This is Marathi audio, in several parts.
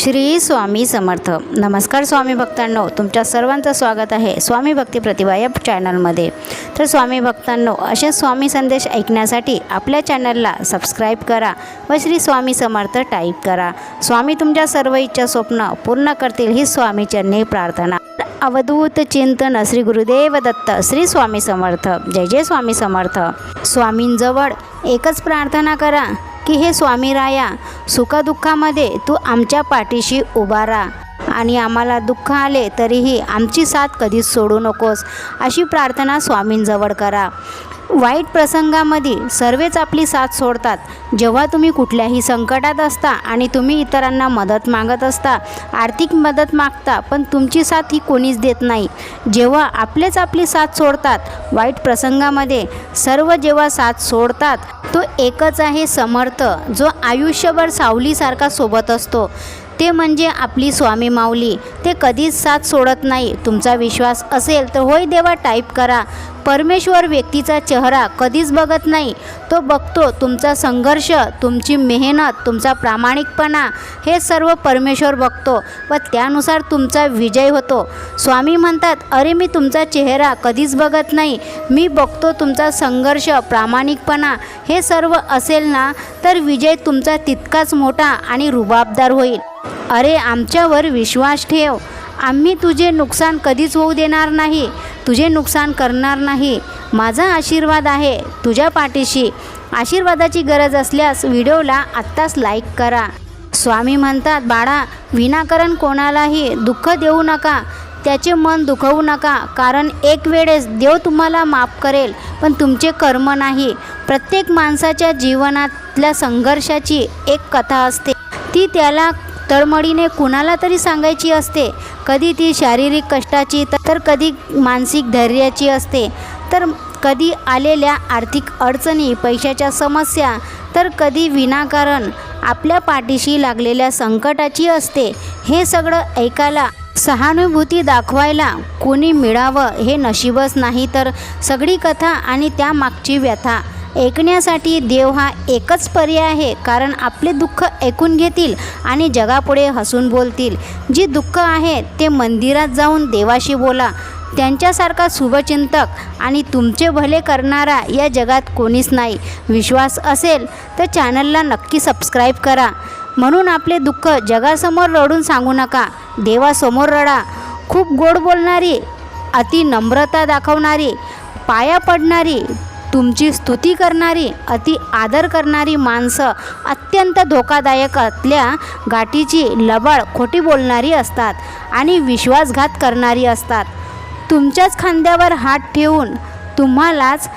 श्री स्वामी समर्थ. नमस्कार स्वामी भक्तांनो तुमच्या सर्वांचं स्वागत आहे स्वामी भक्ती प्रतिभा या चॅनलमध्ये. तर स्वामी भक्तांनो असे स्वामी संदेश ऐकण्यासाठी आपल्या चॅनलला सबस्क्राईब करा व श्री स्वामी समर्थ टाईप करा. स्वामी तुमच्या सर्व इच्छा स्वप्न पूर्ण करतील ही स्वामीचरणी प्रार्थना. अवधूत चिंतन श्री गुरुदेव दत्त श्री स्वामी समर्थ. जय जय स्वामी समर्थ. स्वामींजवळ एकच प्रार्थना करा. की हे स्वामी राया सुखदुःखामध्ये तू आमच्या पाठीशी उभा राहा. आणि आम्हाला दुःख आले तरीही आमची साथ कधीच सोडू नकोस अशी प्रार्थना स्वामींजवळ करा. वाईट प्रसंगामध्ये सर्वच आपली साथ सोडतात. जेव्हा तुम्ही कुठल्याही संकटात असता आणि तुम्ही इतरांना मदत मागत असता आर्थिक मदत मागता पण तुमची साथ ही कोणीच देत नाही. जेव्हा आपलेच आपली साथ सोडतात वाईट प्रसंगामध्ये सर्व जेव्हा साथ सोडतात तो एकच आहे समर्थ जो आयुष्यभर सावलीसारखा सोबत असतो. ते म्हणजे आपली स्वामी माऊली. ते कधीच साथ सोडत नाही. तुमचा विश्वास असेल तर होय देवा टाईप करा. परमेश्वर व्यक्तीचा चेहरा कधीच बघत नाही. तो बघतो तुमचा संघर्ष तुमची मेहनत तुमचा प्रामाणिकपणा हे सर्व परमेश्वर बघतो व त्यानुसार तुमचा विजय होतो. स्वामी म्हणतात अरे मी तुमचा चेहरा कधीच बघत नाही. मी बघतो तुमचा संघर्ष प्रामाणिकपणा हे सर्व असेल ना तर विजय तुमचा तितकाच मोठा आणि रुबाबदार होईल. अरे आमच्यावर विश्वास ठेव. आम्ही तुझे नुकसान कधीच होऊ देणार नाही. तुझे नुकसान करणार नाही. माझा आशीर्वाद आहे तुझ्या पाठीशी. आशीर्वादाची गरज असल्यास व्हिडिओला आत्ताच लाईक करा. स्वामी म्हणतात बाळा विनाकारण कोणालाही दुःख देऊ नका. त्याचे मन दुखवू नका. कारण एक वेळेस देव तुम्हाला माफ करेल पण तुमचे कर्म नाही. प्रत्येक माणसाच्या जीवनातल्या संघर्षाची एक कथा असते. ती त्याला तळमळीने कुणाला तरी सांगायची असते. कधी ती शारीरिक कष्टाची तर कधी मानसिक धैर्याची असते. तर कधी आलेल्या आर्थिक अडचणी पैशाच्या समस्या तर कधी विनाकारण आपल्या पाठीशी लागलेल्या संकटाची असते. हे सगळं ऐकायला सहानुभूती दाखवायला कोणी मिळावं हे नशीबच नाही तर सगळी कथा आणि त्यामागची व्यथा. ऐकण्यासाठी देव हा एकच पर्याय आहे कारण आपले दुःख ऐकून घेतील आणि जगापुढे हसून बोलतील. जी दुःख आहे ते मंदिरात जाऊन देवाशी बोला. त्यांच्यासारखा शुभचिंतक आणि तुमचे भले करणारा या जगात कोणीच नाही. विश्वास असेल तर चॅनलला नक्की सबस्क्राईब करा. म्हणून आपले दुःख जगासमोर रडून सांगू नका देवासमोर रडा. खूप गोड बोलणारी अति नम्रता दाखवणारी पाया पडणारी तुमची स्तुती करणारी अति आदर करणारी माणसं अत्यंत धोकादायक असल्या गाठीची लबाड खोटी बोलणारी असतात आणि विश्वासघात करणारी असतात. तुमच्याच खांद्यावर हात ठेवून तुम्हालाच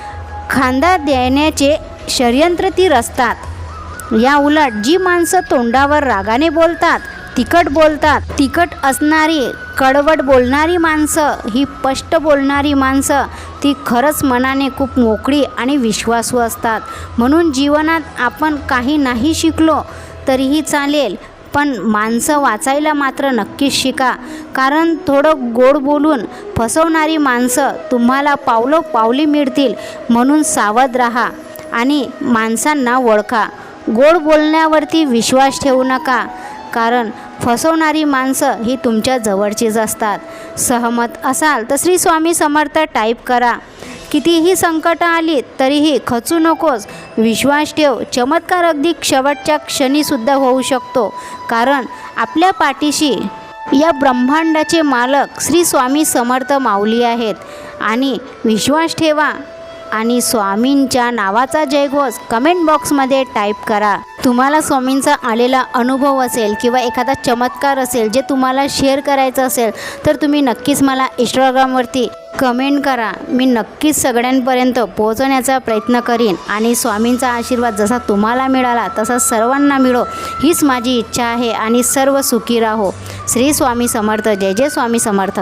खांदा देण्याचे षडयंत्र ती रचतात या उलट जी माणसं तोंडावर रागाने बोलतात तिखट बोलतात. तिखट असणारी कडवट बोलणारी माणसं ही स्पष्ट बोलणारी माणसं ती खरंच मनाने खूप मोकळी आणि विश्वासू असतात. म्हणून जीवनात आपण काही नाही शिकलो तरीही चालेल पण माणसं वाचायला मात्र नक्कीच शिका. कारण थोडं गोड बोलून फसवणारी माणसं तुम्हाला पावलं पावली मिळतील म्हणून सावध राहा आणि माणसांना ओळखा. गोड बोलण्यावरती विश्वास ठेवू नका. कारण फसवणारी माणसं ही तुमच्या जवळचीच असतात. सहमत असाल तर श्री स्वामी समर्थ टाईप करा. कितीही संकटं आली तरीही खचू नकोस. विश्वास ठेव. चमत्कार अगदी शेवटच्या क्षणीसुद्धा होऊ शकतो. कारण आपल्या पाठीशी या ब्रह्मांडाचे मालक श्री स्वामी समर्थ माऊली आहेत. आणि विश्वास ठेवा. आणि स्वामींच्या नावाचा जयघोष कमेंट बॉक्समध्ये टाईप करा. तुम्हाला स्वामींचा आलेला अनुभव असेल किंवा एखादा चमत्कार असेल जे तुम्हाला शेअर करायचं असेल तर तुम्ही नक्कीच मला इंस्टाग्रामवरती कमेंट करा. मी नक्कीच सगळ्यांपर्यंत पोहोचवण्याचा प्रयत्न करीन आणि स्वामींचा आशीर्वाद जसा तुम्हाला मिळाला तसा सर्वांना मिळो हीच माझी इच्छा आहे आणि सर्व सुखी राहो. श्री स्वामी समर्थ. जय जय स्वामी समर्थ.